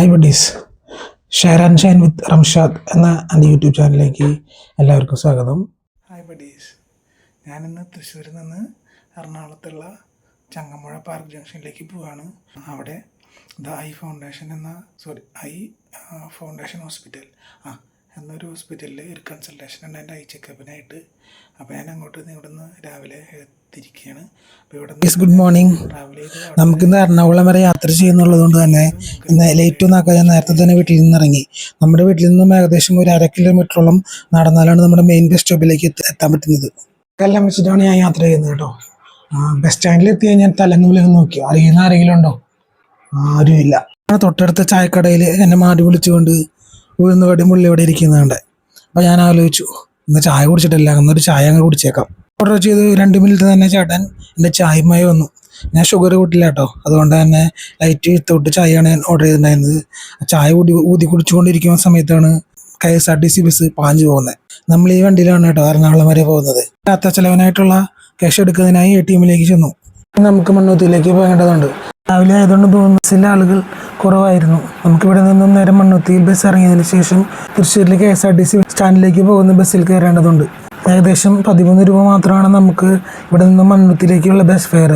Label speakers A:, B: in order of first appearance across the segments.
A: Hi buddies share and shine with Ramshad എന്ന എന്റെ YouTube ചാനലിലേക്ക് എല്ലാവർക്കും സ്വാഗതം. ഹായ് ബഡീസ് ഞാനിന്ന് തൃശ്ശൂരിൽ നിന്ന് എറണാകുളത്തുള്ള ചങ്ങമ്പുഴ പാർക്ക് ജംഗ്ഷനിലേക്ക് പോവുകയാണ് അവിടെ ദ ഐ ഫൗണ്ടേഷൻ എന്ന സോറി ഐ ഫൗണ്ടേഷൻ ഹോസ്പിറ്റൽ ആ എന്നൊരു ഹോസ്പിറ്റലിൽ ഒരു കൺസൾട്ടേഷൻ ഉണ്ട് എന്റെ ഐ ചെക്കപ്പിനായിട്ട് അപ്പോൾ ഞാൻ അങ്ങോട്ട് ഇവിടുന്ന് രാവിലെ തിരിക്കുകയാണ് അപ്പോൾ ഇവിടെ ഗുഡ് മോർണിംഗ് നമുക്കിന്ന് എറണാകുളം വരെ യാത്ര ചെയ്യുന്നുള്ളത് കൊണ്ട് തന്നെ ഇന്ന് ലേറ്റ് ഒന്നും ആക്കാൻ ഞാൻ നേരത്തെ തന്നെ വീട്ടിൽ നിന്ന് ഇറങ്ങി. നമ്മുടെ വീട്ടിൽ നിന്നും ഏകദേശം ഒരു അര കിലോമീറ്ററോളം നടന്നാലാണ് നമ്മുടെ മെയിൻ ബസ് സ്റ്റോപ്പിലേക്ക് എത്ത- എത്താൻ പറ്റുന്നത്. എല്ലാം വെച്ചിട്ടാണ് ഞാൻ യാത്ര ചെയ്യുന്നത് കേട്ടോ. ബസ് സ്റ്റാൻഡിൽ എത്തി കഴിഞ്ഞാൽ തലങ്ങുവിലേക്ക് നോക്കി. അറിയുന്ന ആരെങ്കിലും ഉണ്ടോ? ആരുമില്ല. തൊട്ടടുത്ത ചായക്കടയിൽ എന്നെ മാടി വിളിച്ചുകൊണ്ട് ഉഴുന്നുകടി മുള്ളി ഇവിടെ ഇരിക്കുന്നുണ്ട് അപ്പോൾ ഞാൻ ആലോചിച്ചു ഇന്ന് ചായ കുടിച്ചിട്ടില്ല എന്നൊരു ചായ അങ്ങ് കുടിച്ചേക്കാം. ഓർഡർ ചെയ്ത് രണ്ട് മിനിറ്റ് തന്നെ ചേട്ടൻ എന്റെ ചായമായി വന്നു. ഞാൻ ഷുഗർ കൂട്ടില്ല കേട്ടോ. അതുകൊണ്ട് തന്നെ ലൈറ്റ് തൊട്ട് ചായയാണ് ഞാൻ ഓർഡർ ചെയ്തിട്ടുണ്ടായിരുന്നത്. ചായ കൂടി ഊതി കുടിച്ചുകൊണ്ടിരിക്കുന്ന സമയത്താണ് K S R T C bus പാഞ്ഞു പോകുന്നത്. നമ്മൾ ഈ വണ്ടിയിലാണ് കേട്ടോ എറണാകുളം വരെ പോകുന്നത്. യാത്രാ ചെലവനായിട്ടുള്ള ക്യാഷ് എടുക്കുന്നതിനായി എ ടി എമ്മിലേക്ക് ചെന്നു. നമുക്ക് മണ്ണൂത്തിയിലേക്ക് പോകേണ്ടതുണ്ട്. രാവിലെ ആയതുകൊണ്ട് തോന്നുന്നു ബസ്സിലെ ആളുകൾ കുറവായിരുന്നു. നമുക്കിവിടെ നിന്നും നേരെ മണ്ണൂത്തിയിൽ ബസ് ഇറങ്ങിയതിന് ശേഷം തൃശ്ശൂരിലെ K S R T C സ്റ്റാൻഡിലേക്ക് പോകുന്ന ബസ്സിൽ കയറേണ്ടതുണ്ട്. ഏകദേശം പതിമൂന്ന് രൂപ മാത്രമാണ് നമുക്ക് ഇവിടെ നിന്നും മണ്ണൂത്തിയിലേക്കുള്ള ബസ് ഫെയർ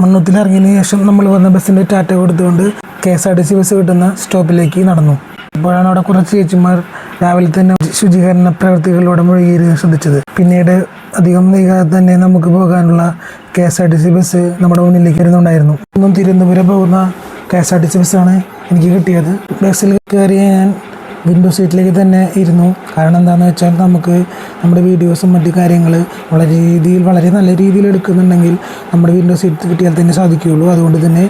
A: മണ്ണൂത്തിൽ ഇറങ്ങിയതിന് ശേഷം നമ്മൾ വന്ന ബസ്സിന്റെ ടാറ്റ കൊടുത്തുകൊണ്ട് K S R T C bus കിട്ടുന്ന സ്റ്റോപ്പിലേക്ക് നടന്നു. അപ്പോഴാണ് അവിടെ കുറച്ച് ചേച്ചിമാർ രാവിലെ തന്നെ ശുചീകരണ പ്രവൃത്തികളിലൂടെ മുഴുകി ശ്രദ്ധിച്ചത്. പിന്നീട് അധികം വൈകാതെ തന്നെ നമുക്ക് പോകാനുള്ള K S R T C bus നമ്മുടെ മുന്നിലേക്ക് വരുന്നുണ്ടായിരുന്നു. ഒന്നും തിരുവനന്തപുരം പോകുന്ന K S R T C ബസ്സാണ് എനിക്ക് കിട്ടിയത്. ബസ്സിൽ കയറി ഞാൻ വിൻഡോ സീറ്റിലേക്ക് തന്നെ ഇരുന്നു. കാരണം എന്താണെന്ന് വെച്ചാൽ നമുക്ക് നമ്മുടെ വീഡിയോസും മറ്റു കാര്യങ്ങൾ വളരെ രീതിയിൽ വളരെ നല്ല രീതിയിൽ എടുക്കുന്നുണ്ടെങ്കിൽ നമ്മുടെ വിൻഡോ സീറ്റ് കിട്ടിയാൽ തന്നെ സാധിക്കുകയുള്ളൂ. അതുകൊണ്ട് തന്നെ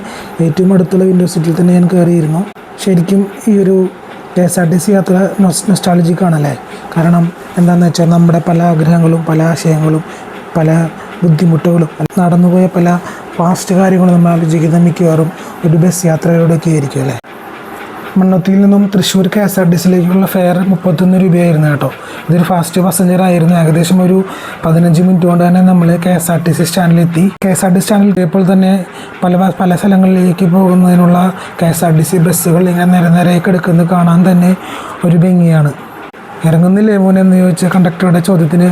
A: ഏറ്റവും അടുത്തുള്ള വിൻഡോ സീറ്റിൽ തന്നെ ഞാൻ കയറിയിരുന്നു. ശരിക്കും ഈ ഒരു K S R T C യാത്ര നൊസ്റ്റാളജിക്കാണല്ലേ കാരണം എന്താണെന്ന് വെച്ചാൽ നമ്മുടെ പല ആഗ്രഹങ്ങളും പല ആശയങ്ങളും പല ബുദ്ധിമുട്ടുകളും നടന്നുപോയ പല പാസ്റ്റ് കാര്യങ്ങളും നമ്മൾ ആലോചിക്കുന്ന മിക്കവാറും ഒരു ബസ് യാത്രയിലൂടെയൊക്കെ ആയിരിക്കും അല്ലേ? മണ്ണുത്തിയിൽ നിന്നും Thrissur K S R T സിയിലേക്കുള്ള fare മുപ്പത്തൊന്ന് രൂപയായിരുന്നു കേട്ടോ. ഇതൊരു ഫാസ്റ്റ് പാസഞ്ചർ ആയിരുന്നു. ഏകദേശം ഒരു പതിനഞ്ച് മിനിറ്റ് കൊണ്ട് തന്നെ നമ്മൾ K S R T C സ്റ്റാൻഡിലെത്തി. K S R T സ്റ്റാൻഡിൽ എത്തിയപ്പോൾ തന്നെ പല പല സ്ഥലങ്ങളിലേക്ക് പോകുന്നതിനുള്ള K S R T C ബസ്സുകൾ ഇങ്ങനെ നിര നിരയൊക്കെ എടുക്കുന്നത് കാണാൻ തന്നെ ഒരു ഭംഗിയാണ്. ഇറങ്ങുന്നില്ലേ മോനെ എന്ന് ചോദിച്ച കണ്ടക്ടറുടെ ചോദ്യത്തിന്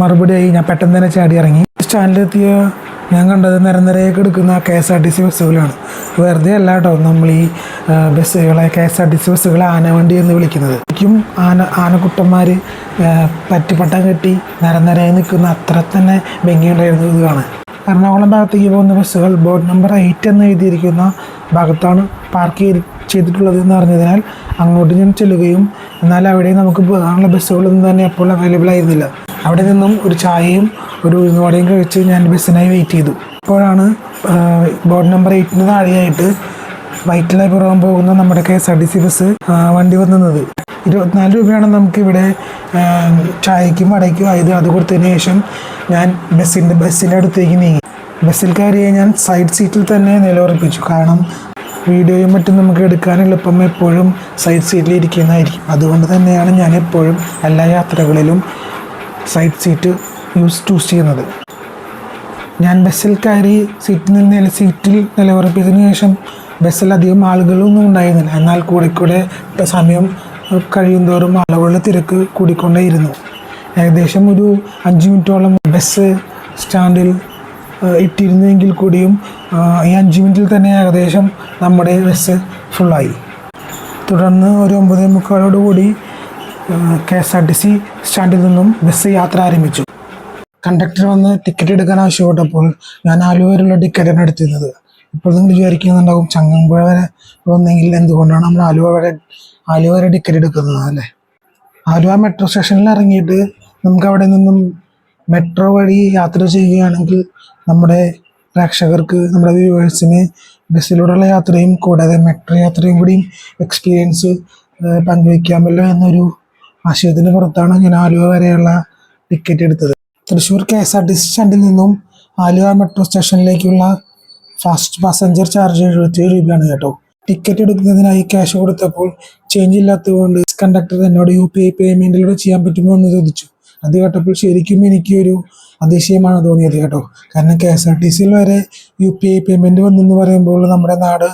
A: മറുപടിയായി ഞാൻ പെട്ടെന്ന് തന്നെ ചാടി ഇറങ്ങി. സ്റ്റാൻഡിലെത്തിയ ഞാൻ കണ്ടത് നിരനിരയൊക്കെ എടുക്കുന്ന K S R T C ബസ്സുകളാണ്. വെറുതെ അല്ല കേട്ടോ നമ്മൾ ഈ ബസ്സുകളെ K S R T C ബസ്സുകളെ ആനവണ്ടി എന്ന് വിളിക്കുന്നത്. ശരിക്കും ആന ആനക്കുട്ടന്മാർ പറ്റിപ്പട്ടം കെട്ടി നിരനിരയായി നിൽക്കുന്ന അത്ര തന്നെ ഭംഗിയുണ്ടായിരുന്നു ഇത് കാണാൻ. എറണാകുളം ഭാഗത്തേക്ക് പോകുന്ന ബസ്സുകൾ ബോർഡ് നമ്പർ എയ്റ്റ് എന്ന് എഴുതിയിരിക്കുന്ന ഭാഗത്താണ് പാർക്ക് ചെയ്ത് ചെയ്തിട്ടുള്ളത് എന്ന് അറിഞ്ഞതിനാൽ അങ്ങോട്ട് ഞാൻ ചെല്ലുകയും എന്നാൽ അവിടെ നമുക്ക് പോകാനുള്ള ബസ്സുകളൊന്നും തന്നെ അപ്പോൾ അവൈലബിൾ ആയിരുന്നില്ല. അവിടെ നിന്നും ഒരു ചായയും ഒരു ഉഴുന്നുവടയും കഴിച്ച് ഞാൻ ബസ്സിനായി വെയിറ്റ് ചെയ്തു. അപ്പോഴാണ് ബോർഡ് നമ്പർ എയ്റ്റിന് താഴെയായിട്ട് വൈറ്റിലായി പുറകാൻ പോകുന്ന നമ്മുടെ K S R T C bus വണ്ടി വന്നത്. ഇരുപത്തിനാല് രൂപയാണ് നമുക്കിവിടെ ചായയ്ക്കും വടയ്ക്കും ആയത്. അത് കൊടുത്തതിന് ശേഷം ഞാൻ ബസ്സിന്റെ ബസ്സിന്റെ അടുത്തേക്ക് നീങ്ങി. ബസ്സിൽ കയറിയ ഞാൻ സൈഡ് സീറ്റിൽ തന്നെ നിലയുറപ്പിച്ചു. കാരണം വീഡിയോയും മറ്റും നമുക്ക് എടുക്കാൻ എളുപ്പം എപ്പോഴും സൈഡ് സീറ്റിൽ ഇരിക്കുന്നതായിരിക്കും. അതുകൊണ്ട് തന്നെയാണ് ഞാൻ എപ്പോഴും എല്ലാ യാത്രകളിലും സൈഡ് സീറ്റ് യൂസ് ചൂസ് ചെയ്യുന്നത്. ഞാൻ ബസ്സിൽ കയറി സീറ്റിൽ നിന്ന് സീറ്റിൽ നിലയുറപ്പിച്ചതിന് ശേഷം ബസ്സിൽ അധികം ആളുകളൊന്നും ഉണ്ടായിരുന്നില്ല. എന്നാൽ കൂടെ കൂടെ സമയം കഴിയുന്തോറും ആളുകളുടെ തിരക്ക് കൂടിക്കൊണ്ടേയിരുന്നു. ഏകദേശം ഒരു അഞ്ച് മിനിറ്റോളം ബസ് സ്റ്റാൻഡിൽ ഏഹ്, ഇട്ടിരുന്നുവെങ്കിൽ കൂടിയും ഈ അഞ്ച് മിനിറ്റിൽ തന്നെ ഏകദേശം നമ്മുടെ ബസ് ഫുള്ളായി തുടർന്ന് ഒരു ഒമ്പതേ മുക്കാലോടുകൂടി K S R T C സ്റ്റാൻഡിൽ നിന്നും ബസ് യാത്ര ആരംഭിച്ചു. കണ്ടക്ടർ വന്ന് ടിക്കറ്റ് എടുക്കാൻ ആവശ്യപ്പെട്ടപ്പോൾ ഞാൻ ആലുവ വരെയുള്ള ടിക്കറ്റാണ് എടുത്തിരുന്നത്. ഇപ്പോൾ നിങ്ങൾ വിചാരിക്കുന്നുണ്ടാകും ചങ്ങമ്പുഴ വരെ വന്നെങ്കിൽ എന്തുകൊണ്ടാണ് നമ്മൾ ആലുവ വരെ ആലുവ വരെ ടിക്കറ്റ് എടുക്കുന്നത് അല്ലേ? ആലുവ മെട്രോ സ്റ്റേഷനിൽ ഇറങ്ങിയിട്ട് നമുക്ക് അവിടെ നിന്നും മെട്രോ വഴി യാത്ര ചെയ്യുകയാണെങ്കിൽ നമ്മുടെ പ്രേക്ഷകർക്ക് നമ്മുടെ വ്യൂവേഴ്സിന് ബസ്സിലൂടെയുള്ള യാത്രയും കൂടാതെ മെട്രോ യാത്രയും കൂടിയും എക്സ്പീരിയൻസ് പങ്കുവയ്ക്കാമല്ലോ എന്നൊരു ആശയത്തിന് പുറത്താണ് ഞാൻ ആലുവ വരെയുള്ള ടിക്കറ്റ് എടുത്തത്. Thrissur K S R T C സ്റ്റാൻഡിൽ നിന്നും ആലുവ മെട്രോ സ്റ്റേഷനിലേക്കുള്ള ഫാസ്റ്റ് പാസഞ്ചർ ചാർജ് എഴുപത്തിയേഴ് രൂപയാണ് കേട്ടോ. ടിക്കറ്റ് എടുക്കുന്നതിനായി ക്യാഷ് കൊടുത്തപ്പോൾ ചേഞ്ച് ഇല്ലാത്തതുകൊണ്ട് കണ്ടക്ടർ എന്നോട് യു പി ഐ പേയ്മെന്റിലൂടെ ചെയ്യാൻ പറ്റുമോ എന്ന് ചോദിച്ചു. അത് കേട്ടപ്പോൾ ശരിക്കും എനിക്കൊരു അതിശയമാണ് തോന്നിയത് കേട്ടോ. കാരണം കെ എസ് ആർ ടി സിയിൽ വരെ യു പി ഐ പേയ്മെന്റ് വന്നെന്ന് പറയുമ്പോൾ നമ്മുടെ നാട്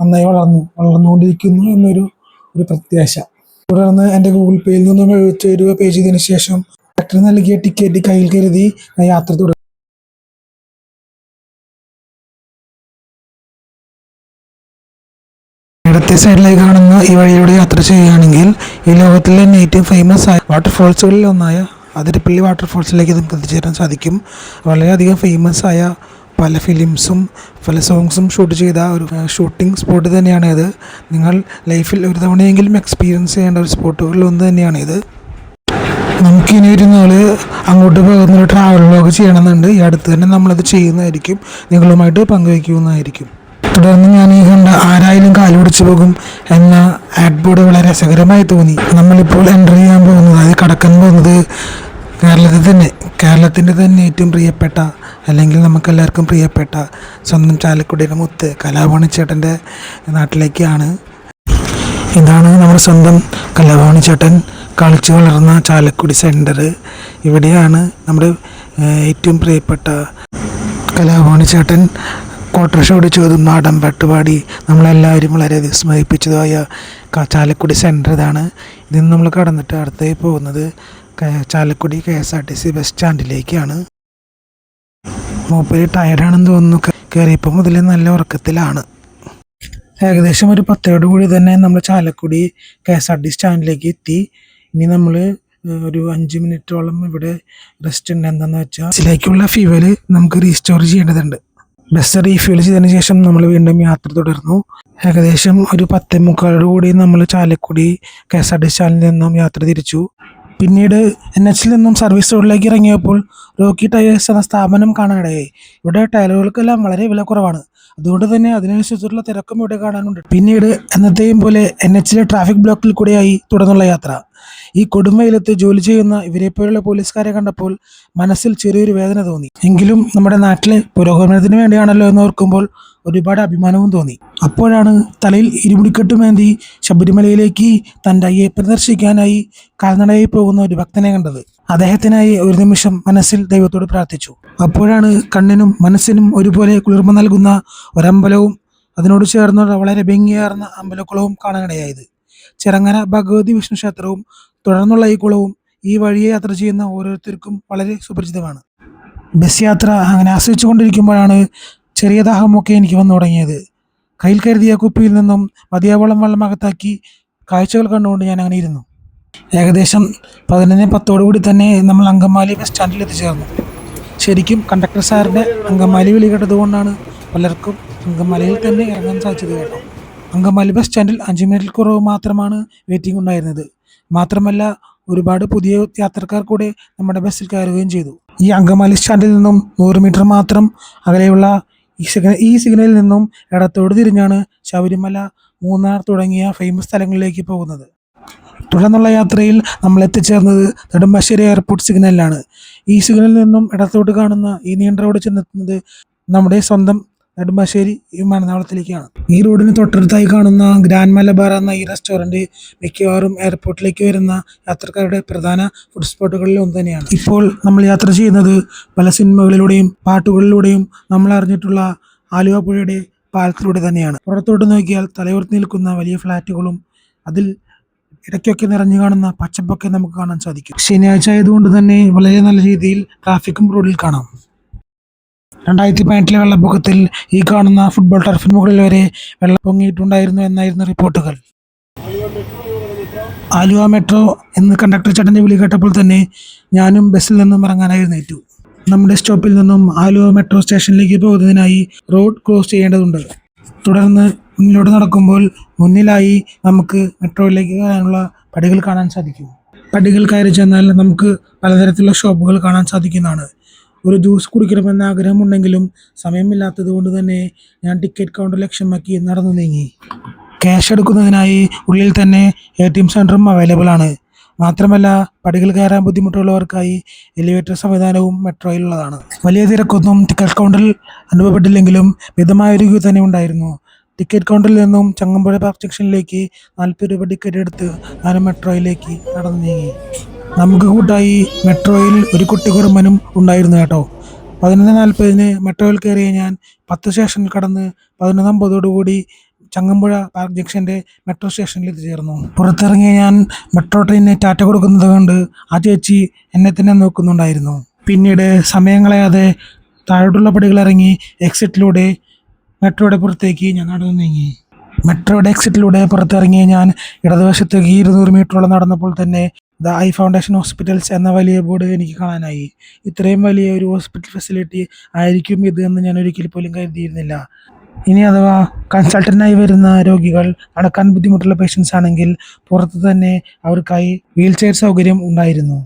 A: നന്നായി വളർന്നു വളർന്നുകൊണ്ടിരിക്കുന്നു എന്നൊരു ഒരു പ്രത്യാശ. തുടർന്ന് എന്റെ ഗൂഗിൾ പേയിൽ നിന്നും എഴുപത്തി രൂപ പേ ചെയ്തതിന് ശേഷം ഡോക്ടർ നൽകിയ ടിക്കറ്റ് കയ്യിൽ കരുതി യാത്ര തുടങ്ങി ഇടത്തെ സൈഡിലേക്ക് കാണുന്ന ഈ വഴിയിലൂടെ യാത്ര ചെയ്യുകയാണെങ്കിൽ ഈ ലോകത്തിലെ ഏറ്റവും ഫേമസ് ആയ വാട്ടർഫോൾസുകളിൽ ഒന്നായ അതിരപ്പള്ളി വാട്ടർഫോൾസിലേക്ക് നമുക്ക് എത്തിച്ചേരാൻ സാധിക്കും. വളരെയധികം ഫേമസ് ആയ പല ഫിലിംസും പല സോങ്സും ഷൂട്ട് ചെയ്ത ഒരു ഷൂട്ടിംഗ് സ്പോട്ട് തന്നെയാണ് ഇത്. നിങ്ങൾ ലൈഫിൽ ഒരു തവണയെങ്കിലും എക്സ്പീരിയൻസ് ചെയ്യേണ്ട ഒരു സ്പോട്ടുകളിൽ ഒന്ന് തന്നെയാണ് ഇത്. നമുക്കിനി ഒരു നാൾ അങ്ങോട്ട് പോകുന്ന ഒരു ട്രാവൽ വ്ലോഗ് ചെയ്യണമെന്നുണ്ട്. ഈ അടുത്ത് തന്നെ നമ്മളത് ചെയ്യുന്നതായിരിക്കും. നിങ്ങളുമായിട്ട് പങ്കുവയ്ക്കുന്നതായിരിക്കും. തുടർന്ന് ഞാൻ ഈ കണ്ട ആരായാലും കാലുപിടിച്ച് പോകും എന്ന ആഡ് ബോർഡ് വളരെ രസകരമായി തോന്നി. നമ്മളിപ്പോൾ എന്റർ ചെയ്യാൻ പോകുന്നത് അതായത് കടക്കാൻ പോകുന്നത് കേരളത്തിൽ തന്നെ കേരളത്തിന്റെ തന്നെ ഏറ്റവും പ്രിയപ്പെട്ട അല്ലെങ്കിൽ നമുക്കെല്ലാവർക്കും പ്രിയപ്പെട്ട സ്വന്തം ചാലക്കുടിയുടെ മുത്ത് കലാഭവണി ചേട്ടന്റെ നാട്ടിലേക്കാണ്. ഇതാണ് നമ്മുടെ സ്വന്തം കലാഭവണി ചേട്ടൻ കളിച്ചു വളർന്ന ചാലക്കുടി സെന്റർ ഇവിടെയാണ് നമ്മുടെ ഏറ്റവും പ്രിയപ്പെട്ട കലാഭവണി ചേട്ടൻ ക്വാർട്ടർ ഓടിച്ചതും നാടൻ പാട്ടുപാടി നമ്മളെല്ലാവരും വളരെ വിസ്മയിപ്പിച്ചതായ ചാലക്കുടി സെന്റർ ഇതാണ്. ഇതിൽ നമ്മൾ കടന്നിട്ട് അടുത്തായി പോകുന്നത് Chalakudy K S R T C bus സ്റ്റാൻഡിലേക്കാണ് മൂപ്പര് ടയർഡാണെന്ന് തോന്നുന്നു. കയറിയപ്പോൾ മുതൽ നല്ല ഉറക്കത്തിലാണ്. ഏകദേശം ഒരു പത്തോടു കൂടി തന്നെ നമ്മൾ Chalakudy K S R T സ്റ്റാൻഡിലേക്ക് എത്തി. ഇനി നമ്മൾ ഒരു അഞ്ച് മിനിറ്റോളം ഇവിടെ റെസ്റ്റ് ഉണ്ട്. എന്താണെന്ന് വെച്ചാൽ ബസ്സിലേക്കുള്ള ഫ്യൂവൽ നമുക്ക് റീസ്റ്റോർ ചെയ്യേണ്ടതുണ്ട്. ബസ് റീഫ്യൂൽ ചെയ്തതിന് ശേഷം നമ്മൾ വീണ്ടും യാത്ര തുടർന്നു. ഏകദേശം ഒരു പത്തേ മുക്കാലോട് കൂടി നമ്മൾ Chalakudy K S R T സ്റ്റാൻഡിൽ നിന്നും യാത്ര തിരിച്ചു. പിന്നീട് എൻ എച്ചിൽ നിന്നും സർവീസ് റോഡിലേക്ക് ഇറങ്ങിയപ്പോൾ റോക്കി ടയേഴ്സ് എന്ന സ്ഥാപനം കാണാനിടയായി. ഇവിടെ ടയറുകൾക്കെല്ലാം വളരെ വില കുറവാണ്. അതുകൊണ്ട് തന്നെ അതിനനുസരിച്ചുള്ള തിരക്കും ഇവിടെ കാണാനുണ്ട്. പിന്നീട് എന്നത്തെയും പോലെ എൻ എച്ചിലെ ട്രാഫിക് ബ്ലോക്കിൽ കൂടെയായി തുടർന്നുള്ള യാത്ര. ഈ കൊടുമയിലെത്തി ജോലി ചെയ്യുന്ന ഇവരെപ്പോലുള്ള പോലീസുകാരെ കണ്ടപ്പോൾ മനസ്സിൽ ചെറിയൊരു വേദന തോന്നി. എങ്കിലും നമ്മുടെ നാട്ടിലെ പുരോഗമനത്തിന് വേണ്ടിയാണല്ലോ എന്ന് ഓർക്കുമ്പോൾ ഒരുപാട് അഭിമാനവും തോന്നി. അപ്പോഴാണ് തലയിൽ ഇരുമുടിക്കെട്ടുമേന്തി ശബരിമലയിലേക്ക് തന്റെ അയ്യെ ദർശിക്കാനായി കാൽനടയായി പോകുന്ന ഒരു ഭക്തനെ കണ്ടത്. അദ്ദേഹത്തിനായി ഒരു നിമിഷം മനസ്സിൽ ദൈവത്തോട് പ്രാർത്ഥിച്ചു. അപ്പോഴാണ് കണ്ണിനും മനസ്സിനും ഒരുപോലെ കുളിർമ നൽകുന്ന ഒരമ്പലവും അതിനോട് ചേർന്നുള്ള വളരെ ഭംഗിയാർന്ന അമ്പലക്കുളവും കാണാനിടയായത്. ചിറങ്ങന ഭഗവതി വിഷ്ണു ക്ഷേത്രവും തുടർന്നുള്ള ഈ കുളവും ഈ വഴിയെ യാത്ര ചെയ്യുന്ന ഓരോരുത്തർക്കും വളരെ സുപരിചിതമാണ്. ബസ് യാത്ര അങ്ങനെ ആസ്വദിച്ചു കൊണ്ടിരിക്കുമ്പോഴാണ് ചെറിയ ദാഹമൊക്കെ എനിക്ക് വന്നു തുടങ്ങിയത്. കയ്യിൽ കരുതിയ കുപ്പിയിൽ നിന്നും മതിയാവളം വെള്ളം അകത്താക്കി കാഴ്ചകൾ കണ്ടുകൊണ്ട് ഞാൻ അങ്ങനെ ഇരുന്നു. ഏകദേശം പതിനൊന്ന് പത്തോടുകൂടി തന്നെ നമ്മൾ അങ്കമാലി ബസ് സ്റ്റാൻഡിൽ എത്തിച്ചേർന്നു. ശരിക്കും കണ്ടക്ടർ സാറിന്റെ അങ്കമാലി വിളി കേട്ടതുകൊണ്ടാണ് പലർക്കും അങ്കമാലിയിൽ തന്നെ ഇറങ്ങാൻ സാധിച്ചത് കേട്ടോ. അങ്കമാലി ബസ് സ്റ്റാൻഡിൽ അഞ്ച് മിനിറ്റിൽ കുറവ് മാത്രമാണ് വെയിറ്റിംഗ് ഉണ്ടായിരുന്നത്. മാത്രമല്ല ഒരുപാട് പുതിയ യാത്രക്കാർ കൂടെ നമ്മുടെ ബസ്സിൽ കയറുകയും ചെയ്തു. ഈ അങ്കമാലി സ്റ്റാൻഡിൽ നിന്നും നൂറ് മീറ്റർ മാത്രം അകലെയുള്ള ഈ സിഗ്നൽ ഈ സിഗ്നലിൽ നിന്നും ഇടത്തോട് തിരിഞ്ഞാണ് ശബരിമല മൂന്നാർ തുടങ്ങിയ ഫേമസ് സ്ഥലങ്ങളിലേക്ക് പോകുന്നത്. തുടർന്നുള്ള യാത്രയിൽ നമ്മൾ എത്തിച്ചേർന്നത് നെടുമ്പാശ്ശേരി എയർപോർട്ട് സിഗ്നലിലാണ് ഈ സിഗ്നലിൽ നിന്നും ഇടത്തോട്ട് കാണുന്ന ഈ നീണ്ട റോഡ് ചെന്നെത്തുന്നത് നമ്മുടെ സ്വന്തം നെടുമ്പാശ്ശേരി വിമാനത്താവളത്തിലേക്കാണ്. ഈ റോഡിന് തൊട്ടടുത്തായി കാണുന്ന ഗ്രാൻഡ് മലബാർ എന്ന ഈ റെസ്റ്റോറന്റ് മിക്കവാറും എയർപോർട്ടിലേക്ക് വരുന്ന യാത്രക്കാരുടെ പ്രധാന ഫുഡ് സ്പോട്ടുകളിൽ ഒന്ന് തന്നെയാണ്. ഇപ്പോൾ നമ്മൾ യാത്ര ചെയ്യുന്നത് പല സിനിമകളിലൂടെയും പാട്ടുകളിലൂടെയും നമ്മൾ അറിഞ്ഞിട്ടുള്ള ആലുവ പുഴയുടെ പാലത്തിലൂടെ തന്നെയാണ്. പുറത്തോട്ട് നോക്കിയാൽ തലയുർത്തി നിൽക്കുന്ന വലിയ ഫ്ലാറ്റുകളും അതിൽ ഇടയ്ക്കൊക്കെ നിറഞ്ഞു കാണുന്ന പച്ചപ്പൊക്കെ നമുക്ക് കാണാൻ സാധിക്കും. ശനിയാഴ്ച ആയതുകൊണ്ട് തന്നെ വളരെ നല്ല രീതിയിൽ ട്രാഫിക്കും റോഡിൽ കാണാം. രണ്ടായിരത്തി പതിനെട്ടിലെ വെള്ളപ്പൊക്കത്തിൽ ഈ കാണുന്ന ഫുട്ബോൾ ടർഫിന് മുകളിൽ വരെ വെള്ളം പൊങ്ങിയിട്ടുണ്ടായിരുന്നു എന്നായിരുന്നു റിപ്പോർട്ടുകൾ. ആലുവ മെട്രോ എന്ന് കണ്ടക്ടർ ചേട്ടന്റെ വിളി കേട്ടപ്പോൾ തന്നെ ഞാനും ബസ്സിൽ നിന്നും ഇറങ്ങാനായിരുന്നു ഏറ്റു നമ്മുടെ സ്റ്റോപ്പിൽ നിന്നും ആലുവ മെട്രോ സ്റ്റേഷനിലേക്ക് പോകുന്നതിനായി റോഡ് ക്രോസ് ചെയ്യേണ്ടതുണ്ട്. തുടർന്ന് മുന്നിലോട്ട് നടക്കുമ്പോൾ മുന്നിലായി നമുക്ക് മെട്രോയിലേക്ക് കയറാനുള്ള പടികൾ കാണാൻ സാധിക്കും. പടികൾ കയറി ചെന്നാൽ നമുക്ക് പലതരത്തിലുള്ള ഷോപ്പുകൾ കാണാൻ സാധിക്കുന്നതാണ്. ഒരു ജ്യൂസ് കുടിക്കണമെന്ന ആഗ്രഹമുണ്ടെങ്കിലും സമയമില്ലാത്തത് കൊണ്ട് തന്നെ ഞാൻ ടിക്കറ്റ് കൗണ്ടർ ലക്ഷ്യമാക്കി നടന്നു നീങ്ങി. ക്യാഷ് എടുക്കുന്നതിനായി ഉള്ളിൽ തന്നെ എ ടി എം സെന്ററും അവൈലബിൾ ആണ്. മാത്രമല്ല പടികൾ കയറാൻ ബുദ്ധിമുട്ടുള്ളവർക്കായി എലിവേറ്റർ സംവിധാനവും മെട്രോയിലുള്ളതാണ്. വലിയ തിരക്കൊന്നും ടിക്കറ്റ് കൗണ്ടറിൽ അനുഭവപ്പെട്ടില്ലെങ്കിലും മിതമായ ഒരു ക്യൂ തന്നെ ഉണ്ടായിരുന്നു. ടിക്കറ്റ് കൗണ്ടറിൽ നിന്നും ചങ്ങമ്പുഴ പാർക്ക് ജംഗ്ഷനിലേക്ക് നാൽപ്പത് രൂപ ടിക്കറ്റ് എടുത്ത് ഞാൻ മെട്രോയിലേക്ക് നടന്നു നീങ്ങി. നമുക്ക് കൂട്ടായി മെട്രോയിൽ ഒരു കുട്ടികുറുമ്പനും ഉണ്ടായിരുന്നു കേട്ടോ. പതിനൊന്ന് നാൽപ്പതിന് മെട്രോയിൽ കയറിയ ഞാൻ പത്ത് സ്റ്റേഷനിൽ കടന്ന് പതിനൊന്നമ്പതോടുകൂടി ചങ്ങമ്പുഴ പാർക്ക് ജംഗ്ഷന്റെ മെട്രോ സ്റ്റേഷനിൽ എത്തിച്ചേർന്നു. പുറത്തിറങ്ങിയ ഞാൻ മെട്രോ ട്രെയിനിന് ടാറ്റ കൊടുക്കുന്നത് കൊണ്ട് ആ ചേച്ചി എന്നെ തന്നെ നോക്കുന്നുണ്ടായിരുന്നു. പിന്നീട് സമയം താഴോട്ടുള്ള പടികൾ ഇറങ്ങി എക്സിറ്റിലൂടെ മെട്രോയുടെ പുറത്തേക്ക് ഞാൻ നടന്നു നീങ്ങി. മെട്രോയുടെ എക്സിറ്റിലൂടെ പുറത്തിറങ്ങിയ ഞാൻ ഇടതുവശത്തേക്ക് ഇരുന്നൂറ് മീറ്ററോളം നടന്നപ്പോൾ തന്നെ ദ ഐ ഫൗണ്ടേഷൻ ഹോസ്പിറ്റൽസ് എന്ന വലിയ ബോർഡ് എനിക്ക് കാണാനായി. ഇത്രയും വലിയ ഒരു ഹോസ്പിറ്റൽ ഫെസിലിറ്റി ആയിരിക്കും ഇത് എന്ന് ഞാൻ ഒരിക്കൽ പോലും കരുതിയിരുന്നില്ല. ഇനി അഥവാ കൺസൾട്ടന്റായി വരുന്ന രോഗികൾ നടക്കാൻ ബുദ്ധിമുട്ടുള്ള പേഷ്യൻസ് ആണെങ്കിൽ പുറത്ത് തന്നെ അവർക്കായി വീൽ ചെയർ സൗകര്യം ഉണ്ടായിരുന്നു.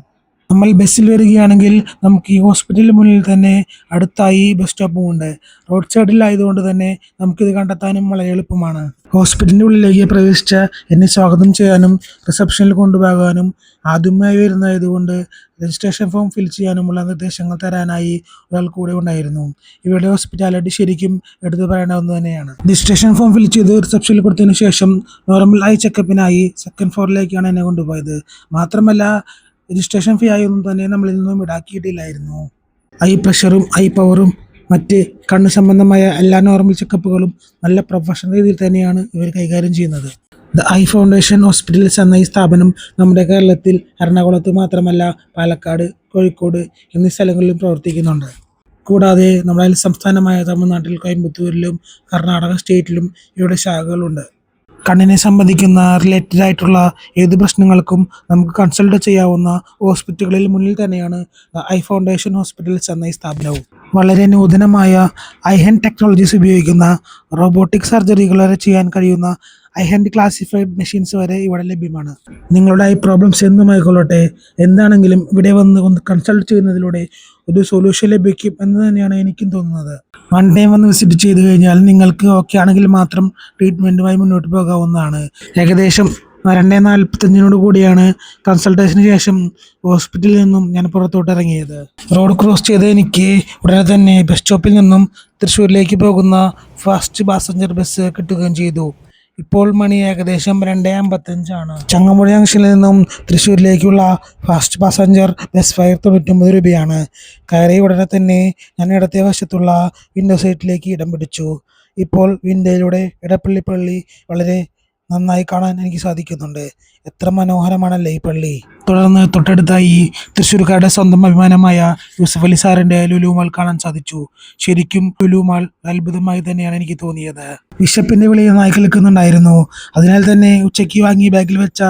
A: നമ്മൾ ബസ്സിൽ വരികയാണെങ്കിൽ നമുക്ക് ഈ ഹോസ്പിറ്റലിന് മുന്നിൽ തന്നെ അടുത്തായി ബസ് സ്റ്റോപ്പും ഉണ്ട്. റോഡ് സൈഡിലായതുകൊണ്ട് തന്നെ നമുക്കിത് കണ്ടെത്താനും വളരെ എളുപ്പമാണ്. ഹോസ്പിറ്റലിന്റെ ഉള്ളിലേക്ക് പ്രവേശിച്ച എന്നെ സ്വാഗതം ചെയ്യാനും റിസപ്ഷനിൽ കൊണ്ടുപോകാനും ആദ്യമായി വരുന്നതായതുകൊണ്ട് രജിസ്ട്രേഷൻ ഫോം ഫിൽ ചെയ്യാനുമുള്ള നിർദ്ദേശങ്ങൾ തരാനായി ഒരാൾ കൂടെ ഉണ്ടായിരുന്നു. ഇവരുടെ ഹോസ്പിറ്റാലിറ്റി ശരിക്കും എടുത്തു പറയേണ്ടാവുന്നത് തന്നെയാണ്. രജിസ്ട്രേഷൻ ഫോം ഫിൽ ചെയ്ത് റിസപ്ഷനിൽ കൊടുത്തതിന് ശേഷം നോർമൽ ഐ ചെക്കപ്പിനായി സെക്കൻഡ് ഫ്ലോറിലേക്കാണ് എന്നെ കൊണ്ടുപോയത്. മാത്രമല്ല രജിസ്ട്രേഷൻ ഫീ ആയി ഒന്നും തന്നെ നമ്മളിൽ നിന്നും ഈടാക്കിയിട്ടില്ലായിരുന്നു. ഐ പ്രഷറും ഐ പവറും മറ്റ് കണ്ണ് സംബന്ധമായ എല്ലാ നോർമൽ ചെക്കപ്പുകളും നല്ല പ്രൊഫഷണൽ രീതിയിൽ തന്നെയാണ് ഇവർ കൈകാര്യം ചെയ്യുന്നത്. ദ ഐ ഫൗണ്ടേഷൻ ഹോസ്പിറ്റൽസ് എന്ന ഈ സ്ഥാപനം നമ്മുടെ കേരളത്തിൽ എറണാകുളത്ത് മാത്രമല്ല പാലക്കാട് കോഴിക്കോട് എന്നീ സ്ഥലങ്ങളിലും പ്രവർത്തിക്കുന്നുണ്ട്. കൂടാതെ നമ്മുടെ സംസ്ഥാനമായ തമിഴ്നാട്ടിൽ കോയമ്പത്തൂരിലും കർണാടക സ്റ്റേറ്റിലും ഇവിടെ ശാഖകളുണ്ട്. കണ്ണിനെ സംബന്ധിക്കുന്ന റിലേറ്റഡ് ആയിട്ടുള്ള ഏത് പ്രശ്നങ്ങൾക്കും നമുക്ക് കൺസൾട്ട് ചെയ്യാവുന്ന ഹോസ്പിറ്റലുകളിൽ മുന്നിൽ തന്നെയാണ് ഐ ഫൗണ്ടേഷൻ ഹോസ്പിറ്റൽസ് എന്ന ഈ സ്ഥാപനവും. വളരെ നൂതനമായ ഐ ഹാൻഡ് ടെക്നോളജീസ് ഉപയോഗിക്കുന്ന റോബോട്ടിക് സർജറികൾ വരെ ചെയ്യാൻ കഴിയുന്ന ഐ ഹാൻഡ് ക്ലാസിഫൈഡ് മെഷീൻസ് വരെ ഇവിടെ ലഭ്യമാണ്. നിങ്ങളുടെ ഐ പ്രോബ്ലംസ് എന്തുമായിക്കൊള്ളട്ടെ എന്താണെങ്കിലും ഇവിടെ വന്ന് കൺസൾട്ട് ചെയ്യുന്നതിലൂടെ ഒരു സൊല്യൂഷൻ ലഭിക്കും എന്ന് തന്നെയാണ് എനിക്കും തോന്നുന്നത്. വൺ ടൈം വന്ന് വിസിറ്റ് ചെയ്ത് കഴിഞ്ഞാൽ നിങ്ങൾക്ക് ഓക്കെ ആണെങ്കിൽ മാത്രം ട്രീറ്റ്മെന്റുമായി മുന്നോട്ട് പോകാവുന്നതാണ്. ഏകദേശം രണ്ടേ നാൽപ്പത്തഞ്ചിനോട് കൂടിയാണ് കൺസൾട്ടേഷന് ശേഷം ഹോസ്പിറ്റലിൽ നിന്നും ഞാൻ പുറത്തോട്ട് ഇറങ്ങിയത്. റോഡ് ക്രോസ് ചെയ്ത് എനിക്ക് ഉടനെ തന്നെ ബസ് സ്റ്റോപ്പിൽ നിന്നും തൃശ്ശൂരിലേക്ക് പോകുന്ന ഫാസ്റ്റ് പാസഞ്ചർ ബസ് കിട്ടുകയും ചെയ്തു. ഇപ്പോൾ മണി ഏകദേശം രണ്ടേ അമ്പത്തഞ്ചാണ്. ചങ്ങമ്പുഴ ജംഗ്ഷനിൽ നിന്നും തൃശ്ശൂരിലേക്കുള്ള ഫാസ്റ്റ് പാസഞ്ചർ ബസ് ഫയർ തൊണ്ണൂറ്റൊമ്പത് രൂപയാണ്. കയറിയ ഉടനെ തന്നെ ഞാൻ ഇടത്തെ വശത്തുള്ള വിൻഡോ സീറ്റിലേക്ക് ഇടം പിടിച്ചു. ഇപ്പോൾ വിൻഡോയിലൂടെ ഇടപ്പള്ളി പള്ളി വളരെ നന്നായി കാണാൻ എനിക്ക് സാധിക്കുന്നുണ്ട്. എത്ര മനോഹരമാണല്ലേ ഈ പള്ളി. തുടർന്ന് തൊട്ടടുത്തായി തൃശ്ശൂർക്കാരുടെ സ്വന്തം അഭിമാനമായ യൂസഫ് അലി സാറിന്റെ ലുലു മാൾ കാണാൻ സാധിച്ചു. ശരിക്കും ലുലു മാൾ അത്ഭുതമായി തന്നെയാണ് എനിക്ക് തോന്നിയത്. വിശപ്പിന്റെ വിളി നന്നായി കേൾക്കുന്നുണ്ടായിരുന്നു അതിനാൽ തന്നെ ഉച്ചയ്ക്ക് വാങ്ങി ബാഗിൽ വെച്ച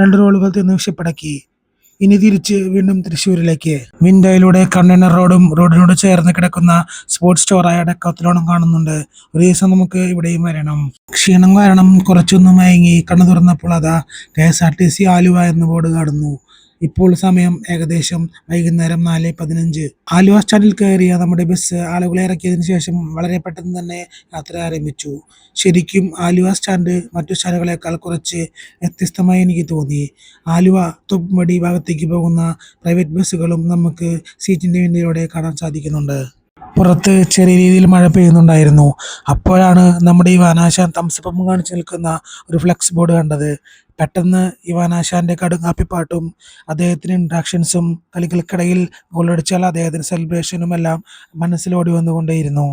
A: രണ്ട് റോളുകൾ തിന്ന് വിശപ്പടക്കി ഇനി തിരിച്ച് വീണ്ടും തൃശ്ശൂരിലേക്ക്. വിൻഡോയിലൂടെ കണ്ടെയ്നർ റോഡും റോഡിനോട് ചേർന്ന് കിടക്കുന്ന സ്പോർട്സ് സ്റ്റോറായ ഡെക്കാത്തലോണം കാണുന്നുണ്ട്. ഒരു ദിവസം നമുക്ക് ഇവിടെയും വരണം. ക്ഷീണം കാരണം കുറച്ചൊന്നും മയങ്ങി കണ്ണു തുറന്നപ്പോൾ അതാ K S R T C Aluva എന്ന ബോർഡ് കാണുന്നു. ഇപ്പോൾ സമയം ഏകദേശം വൈകുന്നേരം നാല് പതിനഞ്ച്. ആലുവ സ്റ്റാൻഡിൽ കയറിയ നമ്മുടെ ബസ് ആളുകളെ ഇറക്കിയതിനു ശേഷം വളരെ പെട്ടെന്ന് തന്നെ യാത്ര ആരംഭിച്ചു. ശരിക്കും ആലുവ സ്റ്റാൻഡ് മറ്റു സ്റ്റാൻഡുകളേക്കാൾ കുറച്ച് വ്യത്യസ്തമായി എനിക്ക് തോന്നി. ആലുവ തൊപ്പുമടി ഭാഗത്തേക്ക് പോകുന്ന പ്രൈവറ്റ് ബസ്സുകളും നമുക്ക് സീറ്റിന്റെ മുന്നിലൂടെ കാണാൻ സാധിക്കുന്നുണ്ട്. പുറത്ത് ചെറിയ രീതിയിൽ മഴ പെയ്യുന്നുണ്ടായിരുന്നു. അപ്പോഴാണ് നമ്മുടെ ഈ വാനാശാൻ തംസപ്പം കാണിച്ചു നിൽക്കുന്ന ഒരു ഫ്ലെക്സ് ബോർഡ് കണ്ടത്. പെട്ടെന്ന് ഇവാനാശാന്റെ കടുങ്ങാപ്പിപ്പാട്ടും അദ്ദേഹത്തിന് ഇൻട്രാക്ഷൻസും കളികൾക്കിടയിൽ ഗോളടിച്ചാൽ അദ്ദേഹത്തിന് സെലിബ്രേഷനും എല്ലാം മനസ്സിലോടി വന്നുകൊണ്ടേയിരുന്നു.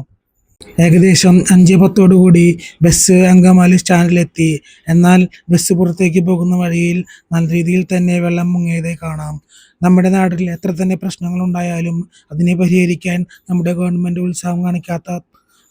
A: ഏകദേശം അഞ്ച് പത്തോടുകൂടി ബസ് അങ്കമാലി സ്റ്റാൻഡിലെത്തി. എന്നാൽ ബസ് പുറത്തേക്ക് പോകുന്ന വഴിയിൽ നല്ല രീതിയിൽ തന്നെ വെള്ളം മുങ്ങിയതായി കാണാം. നമ്മുടെ നാട്ടിൽ എത്ര തന്നെ പ്രശ്നങ്ങളുണ്ടായാലും അതിനെ പരിഹരിക്കാൻ നമ്മുടെ ഗവൺമെന്റ് ഉത്സാഹം കാണിക്കാത്ത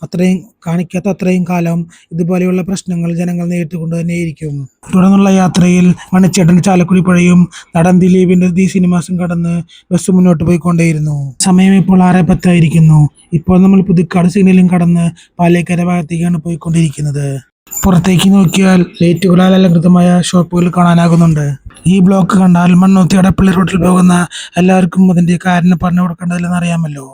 A: അത്രയും കാണിക്കാത്ത അത്രയും കാലം ഇതുപോലെയുള്ള പ്രശ്നങ്ങൾ ജനങ്ങൾ നേരിട്ടുകൊണ്ട് തന്നെയിരിക്കും തുടർന്നുള്ള യാത്രയിൽ മണിച്ചേട്ടൻ ചാലക്കുടി പുഴയും നടൻ ദിലീപിന്റെ ദി സിനിമാസും കടന്ന് ബസ് മുന്നോട്ട് പോയിക്കൊണ്ടേയിരുന്നു. സമയം ഇപ്പോൾ ആറ് പത്തായിരിക്കുന്നു. ഇപ്പോൾ നമ്മൾ പുതുക്കാട് സിഗ്നലും കടന്ന് പാലേക്കര ഭാഗത്തേക്കാണ് പോയിക്കൊണ്ടിരിക്കുന്നത്. പുറത്തേക്ക് നോക്കിയാൽ ലൈറ്റുകളാൽ അലങ്കൃതമായ ഷോപ്പുകൾ കാണാനാകുന്നുണ്ട്. ഈ ബ്ലോക്ക് കണ്ടാൽ മണ്ണൂത്തി അടപ്പള്ളി റോഡിൽ പോകുന്ന എല്ലാവർക്കും അതിന്റെ കാരണം പറഞ്ഞു കൊടുക്കേണ്ടതില്ലെന്ന് അറിയാമല്ലോ.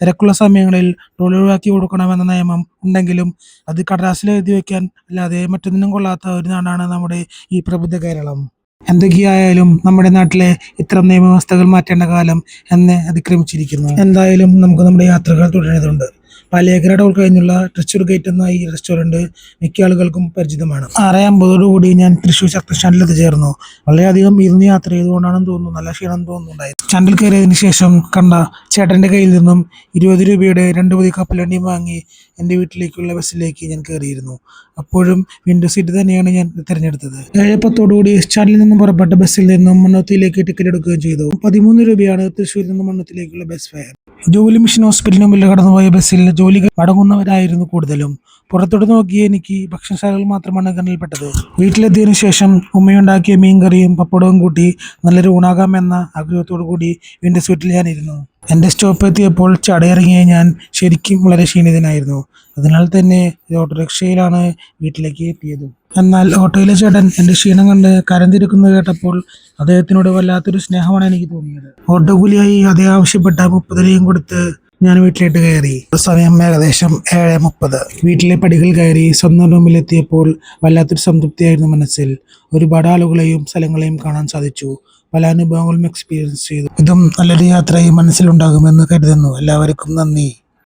A: തിരക്കുള്ള സമയങ്ങളിൽ ടോൾ ഒഴിവാക്കി കൊടുക്കണമെന്ന നിയമം ഉണ്ടെങ്കിലും അത് കടലാസിൽ എഴുതി വയ്ക്കാൻ അല്ലാതെ മറ്റൊന്നിനും കൊള്ളാത്ത ഒരു നാടാണ് നമ്മുടെ ഈ പ്രബുദ്ധ കേരളം. എന്തൊക്കെയായാലും നമ്മുടെ നാട്ടിലെ ഇത്തരം നിയമവ്യവസ്ഥകൾ മാറ്റേണ്ട കാലം എന്നെ അതിക്രമിച്ചിരിക്കുന്നു. എന്തായാലും നമുക്ക് നമ്മുടെ യാത്രകൾ തുടരേണ്ടതുണ്ട് പാലിയേക്കര ടോൾ കഴിഞ്ഞുള്ള തൃശ്ശൂർ ഗേറ്റ് എന്ന ഈ റെസ്റ്റോറന്റ് മിക്ക ആളുകൾക്കും പരിചിതമാണ്. ആറ് അമ്പതോടുകൂടി ഞാൻ തൃശ്ശൂർ ശക്തി സ്റ്റാൻഡിൽ എത്തിച്ചേർന്നു. വളരെയധികം ഇരുന്ന് യാത്ര ചെയ്തുകൊണ്ടാണെന്ന് തോന്നുന്നു. നല്ല ക്ഷീണം തോന്നുന്നുണ്ടായി. സ്റ്റാൻഡിൽ കയറിയതിന് ശേഷം കണ്ട ചേട്ടന്റെ കയ്യിൽ നിന്നും ഇരുപത് രൂപയുടെ രണ്ട് പുതിയ കപ്പലണ്ടിയും വാങ്ങി എന്റെ വീട്ടിലേക്കുള്ള ബസ്സിലേക്ക് ഞാൻ കയറിയിരുന്നു. അപ്പോഴും വിൻഡോ സീറ്റ് തന്നെയാണ് ഞാൻ തിരഞ്ഞെടുത്തത്. ഏഴ് പത്തോടുകൂടി സ്റ്റാൻഡിൽ നിന്നും പുറപ്പെട്ട ബസ്സിൽ നിന്നും മണ്ണത്തിയിലേക്ക് ടിക്കറ്റ് എടുക്കുകയും ചെയ്തു. പതിമൂന്ന് രൂപയാണ് തൃശ്ശൂരിൽ നിന്നും മണ്ണത്തിലേക്കുള്ള ബസ് ഫെയർ ജോലി മിഷൻ ഹോസ്പിറ്റലിന് മുമ്പിൽ കടന്നുപോയ ബസ്സിൽ ജോലികൾ മടങ്ങുന്നവരായിരുന്നു കൂടുതലും. പുറത്തോട്ട് നോക്കിയ എനിക്ക് ഭക്ഷണശാലകൾ മാത്രമാണ് കണ്ണിൽപ്പെട്ടത് വീട്ടിലെത്തിയതിനു ശേഷം ഉമ്മയുണ്ടാക്കിയ മീൻകറിയും പപ്പടവും കൂട്ടി നല്ലൊരു ഊണാകാമെന്ന ആഗ്രഹത്തോടു കൂടി വീണ്ടും സ്വീറ്റിൽ ഞാനിരുന്നു. എന്റെ സ്റ്റോപ്പ് എത്തിയപ്പോൾ ചടയിറങ്ങിയ ഞാൻ ശരിക്കും വളരെ ക്ഷീണിതനായിരുന്നു. അതിനാൽ തന്നെ ഓട്ടോറിക്ഷയിലാണ് വീട്ടിലേക്ക് എത്തിയത്. എന്നാൽ ഓട്ടോയിലെ ചേട്ടൻ എന്റെ ക്ഷീണം കണ്ട് കരന്തിരിക്കുന്നത് കേട്ടപ്പോൾ അദ്ദേഹത്തിനോട് വല്ലാത്തൊരു സ്നേഹമാണ് എനിക്ക് തോന്നിയത്. ഓട്ടോ കൂലിയായി അതേ ആവശ്യപ്പെട്ട മുപ്പത് രൂപയും കൊടുത്ത് ഞാൻ വീട്ടിലേക്ക് കയറി. സമയം ഏകദേശം ഏഴ് മുപ്പത്. വീട്ടിലെ പടികൾ കയറി സ്വന്തം റൂമിലെത്തിയപ്പോൾ വല്ലാത്തൊരു സംതൃപ്തിയായിരുന്നു മനസ്സിൽ. ഒരുപാട് ആളുകളെയും സ്ഥലങ്ങളെയും കാണാൻ സാധിച്ചു. പല അനുഭവങ്ങളും എക്സ്പീരിയൻസ് ചെയ്തു. ഇതും നല്ലൊരു യാത്രയും മനസ്സിലുണ്ടാകുമെന്ന് കരുതുന്നു. എല്ലാവർക്കും നന്ദി.